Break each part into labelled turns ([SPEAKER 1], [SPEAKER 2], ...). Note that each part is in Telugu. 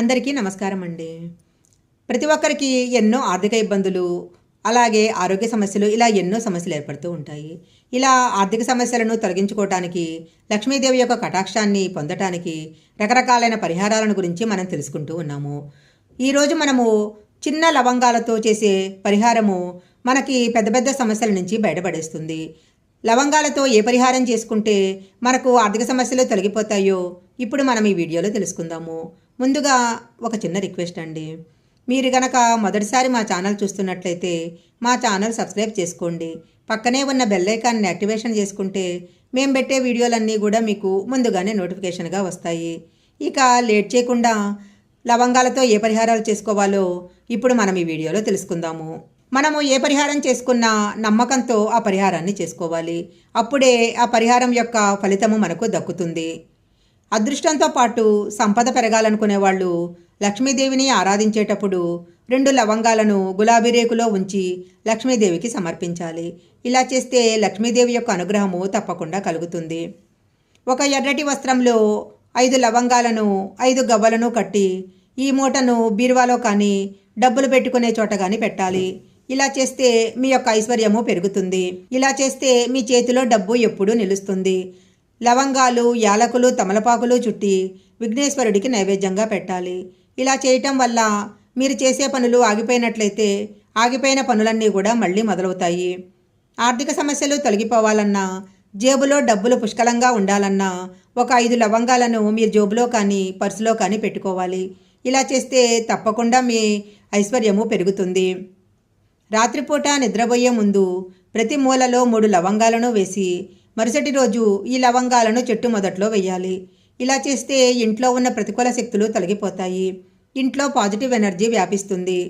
[SPEAKER 1] అందరికీ నమస్కారం అండి ప్రతి ఒక్కరికి ఎన్నో ఆర్థిక ఇబ్బందులు అలాగే ఆరోగ్య సమస్యలు ఇలా ఎన్నో సమస్యలు ఏర్పడుతూ ఉంటాయి. ఇలా ఆర్థిక సమస్యలను తొలగించుకోవటానికి లక్ష్మీదేవి యొక్క కటాక్షాన్ని పొందటానికి రకరకాలైన పరిహారాలను గురించి మనం తెలుసుకుంటూ ఉన్నాము. ఈరోజు మనము చిన్న లవంగాలతో చేసే పరిహారము మనకి పెద్ద పెద్ద సమస్యల నుంచి బయటపడేస్తుంది. లవంగాలతో ఏ పరిహారం చేసుకుంటే మనకు ఆర్థిక సమస్యలు తొలగిపోతాయో ఇప్పుడు మనం ఈ వీడియోలో తెలుసుకుందాము. ముందుగా ఒక చిన్న రిక్వెస్ట్ అండి. మీరు గనక మొదటిసారి మా ఛానల్ చూస్తున్నట్లయితే మా ఛానల్ సబ్స్క్రైబ్ చేసుకోండి. పక్కనే ఉన్న బెల్ ఐకాన్ని యాక్టివేషన్ చేసుకుంటే మేము పెట్టే వీడియోలన్నీ కూడా మీకు ముందుగానే నోటిఫికేషన్గా వస్తాయి. ఇక లేట్ చేయకుండా లవంగాలతో ఏ పరిహారాలు చేసుకోవాలో ఇప్పుడు మనం ఈ వీడియోలో తెలుసుకుందాము. మనము ఏ పరిహారం చేసుకున్నా నమ్మకంతో ఆ పరిహారాన్ని చేసుకోవాలి. అప్పుడే ఆ పరిహారం యొక్క ఫలితము మనకు దక్కుతుంది. అదృష్టంతో పాటు సంపద పెరగాలనుకునే వాళ్ళు లక్ష్మీదేవిని ఆరాధించేటప్పుడు రెండు లవంగాలను గులాబీ రేకులో ఉంచి లక్ష్మీదేవికి సమర్పించాలి. ఇలా చేస్తే లక్ష్మీదేవి యొక్క అనుగ్రహము తప్పకుండా కలుగుతుంది. ఒక ఎర్రటి వస్త్రంలో ఐదు లవంగాలను ఐదు గవ్వలను కట్టి ఈ మూటను బీరువాలో కానీ డబ్బులు పెట్టుకునే చోట కానీ పెట్టాలి. ఇలా చేస్తే మీ యొక్క ఐశ్వర్యము పెరుగుతుంది. ఇలా చేస్తే మీ చేతిలో డబ్బు ఎప్పుడూ నిలుస్తుంది. లవంగాలు యాలకులు తమలపాకులు చుట్టి విఘ్నేశ్వరుడికి నైవేద్యంగా పెట్టాలి. ఇలా చేయటం వల్ల మీరు చేసే పనులు ఆగిపోయినట్లయితే ఆగిపోయిన పనులన్నీ కూడా మళ్ళీ మొదలవుతాయి. ఆర్థిక సమస్యలు తొలగిపోవాలన్నా జేబులో డబ్బులు పుష్కలంగా ఉండాలన్నా ఒక ఐదు లవంగాలను మీరు జేబులో కానీ పర్సులో కానీ పెట్టుకోవాలి. ఇలా చేస్తే తప్పకుండా మీ ఐశ్వర్యము పెరుగుతుంది. రాత్రిపూట నిద్రపోయే ముందు ప్రతి మూలలో మూడు లవంగాలను వేసి మరుసటి రోజు ఈ లవంగాలను చెట్టు మొదట్లో వేయాలి ఇలా చేస్తే ఇంట్లో ఉన్న ప్రతికూల శక్తులు తొలగిపోతాయి. ఇంట్లో పాజిటివ్ ఎనర్జీ వ్యాపిస్తుంది.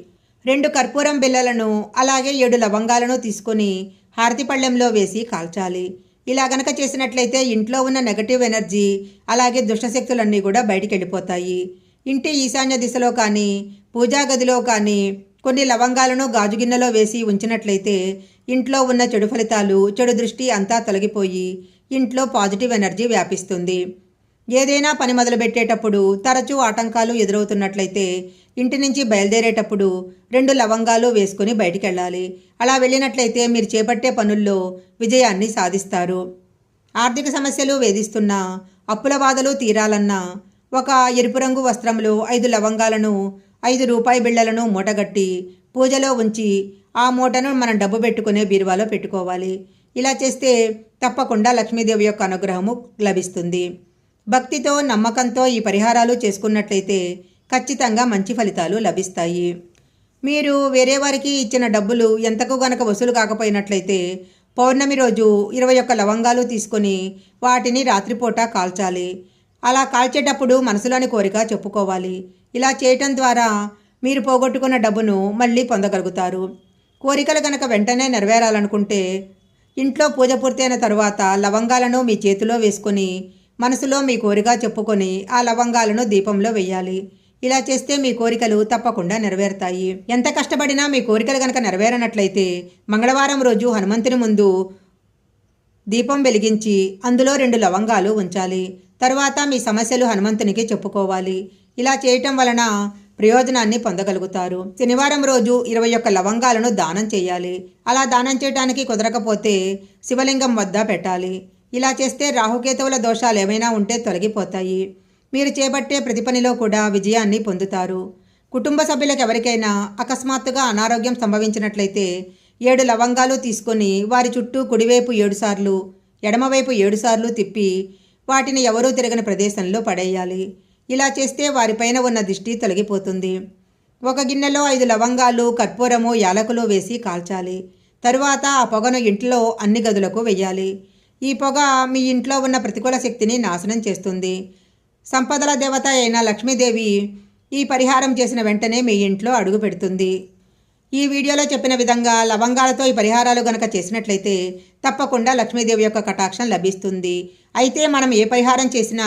[SPEAKER 1] రెండు కర్పూరం బిళ్ళలను అలాగే ఏడు లవంగాలను తీసుకొని హారతిపళ్ళెంలో వేసి కాల్చాలి. ఇలా గనక చేసినట్లయితే ఇంట్లో ఉన్న నెగటివ్ ఎనర్జీ అలాగే దుష్టశక్తులన్నీ కూడా బయటికి వెళ్ళిపోతాయి. ఇంటి ఈశాన్య దిశలో కానీ పూజా గదిలో కానీ కొన్ని లవంగాలను గాజు గిన్నెలో వేసి ఉంచినట్లయితే ఇంట్లో ఉన్న చెడు ఫలితాలు చెడు దృష్టి అంతా తొలగిపోయి ఇంట్లో పాజిటివ్ ఎనర్జీ వ్యాపిస్తుంది. ఏదైనా పని మొదలుపెట్టేటప్పుడు తరచూ ఆటంకాలు ఎదురవుతున్నట్లయితే ఇంటి నుంచి బయలుదేరేటప్పుడు రెండు లవంగాలు వేసుకుని బయటికి వెళ్ళాలి అలా వెళ్ళినట్లయితే మీరు చేపట్టే పనుల్లో విజయాన్ని సాధిస్తారు. ఆర్థిక సమస్యలు వేధిస్తున్న అప్పుల బాధలు తీరాలన్నా ఒక ఎరుపు రంగు వస్త్రంలో ఐదు లవంగాలను ఐదు రూపాయి బిళ్ళలను మూటగట్టి పూజలో ఉంచి ఆ మూటను మనం డబ్బు పెట్టుకునే బీరువాలో పెట్టుకోవాలి. ఇలా చేస్తే తప్పకుండా లక్ష్మీదేవి యొక్క అనుగ్రహము లభిస్తుంది. భక్తితో నమ్మకంతో ఈ పరిహారాలు చేసుకున్నట్లయితే ఖచ్చితంగా మంచి ఫలితాలు లభిస్తాయి. మీరు వేరే వారికి ఇచ్చిన డబ్బులు ఎంతకు గనక వసూలు కాకపోయినట్లయితే పౌర్ణమి రోజు ఇరవై ఒక్క లవంగాలు తీసుకొని వాటిని రాత్రిపూట కాల్చాలి. అలా కాల్చేటప్పుడు మనసులోని కోరిక చెప్పుకోవాలి. ఇలా చేయటం ద్వారా మీరు పోగొట్టుకున్న డబ్బును మళ్ళీ పొందగలుగుతారు. కోరికలు కనుక వెంటనే నెరవేరాలనుకుంటే ఇంట్లో పూజ పూర్తయిన తరువాత లవంగాలను మీ చేతిలో వేసుకొని మనసులో మీ కోరిక చెప్పుకొని ఆ లవంగాలను దీపంలో వెయ్యాలి ఇలా చేస్తే మీ కోరికలు తప్పకుండా నెరవేరుతాయి. ఎంత కష్టపడినా మీ కోరికలు కనుక నెరవేరనట్లయితే మంగళవారం రోజు హనుమంతుని ముందు దీపం వెలిగించి అందులో రెండు లవంగాలు ఉంచాలి. తర్వాత మీ సమస్యలు హనుమంతునికి చెప్పుకోవాలి. ఇలా చేయటం వలన ప్రయోజనాన్ని పొందగలుగుతారు. శనివారం రోజు ఇరవై ఒక్క లవంగాలను దానం చేయాలి. అలా దానం చేయడానికి కుదరకపోతే శివలింగం వద్ద పెట్టాలి. ఇలా చేస్తే రాహుకేతువుల దోషాలు ఏమైనా ఉంటే తొలగిపోతాయి. మీరు చేపట్టే ప్రతి పనిలో కూడా విజయాన్ని పొందుతారు. కుటుంబ సభ్యులకు ఎవరికైనా అకస్మాత్తుగా అనారోగ్యం సంభవించినట్లయితే ఏడు లవంగాలు తీసుకొని వారి చుట్టూ కుడివైపు ఏడుసార్లు ఎడమవైపు ఏడుసార్లు తిప్పి వాటిని ఎవరూ తిరగని ప్రదేశంలో పడేయాలి. ఇలా చేస్తే వారిపైన ఉన్న దిష్టి తొలగిపోతుంది. ఒక గిన్నెలో ఐదు లవంగాలు కర్పూరము యాలకులు వేసి కాల్చాలి. తరువాత ఆ పొగను ఇంట్లో అన్ని గదులకు వెయ్యాలి. ఈ పొగ మీ ఇంట్లో ఉన్న ప్రతికూల శక్తిని నాశనం చేస్తుంది. సంపదల దేవత అయిన లక్ష్మీదేవి ఈ పరిహారం చేసిన వెంటనే మీ ఇంట్లో అడుగు పెడుతుంది. ఈ వీడియోలో చెప్పిన విధంగా లవంగాలతో ఈ పరిహారాలు గనక చేసినట్లయితే తప్పకుండా లక్ష్మీదేవి యొక్క కటాక్షం లభిస్తుంది. అయితే మనం ఏ పరిహారం చేసినా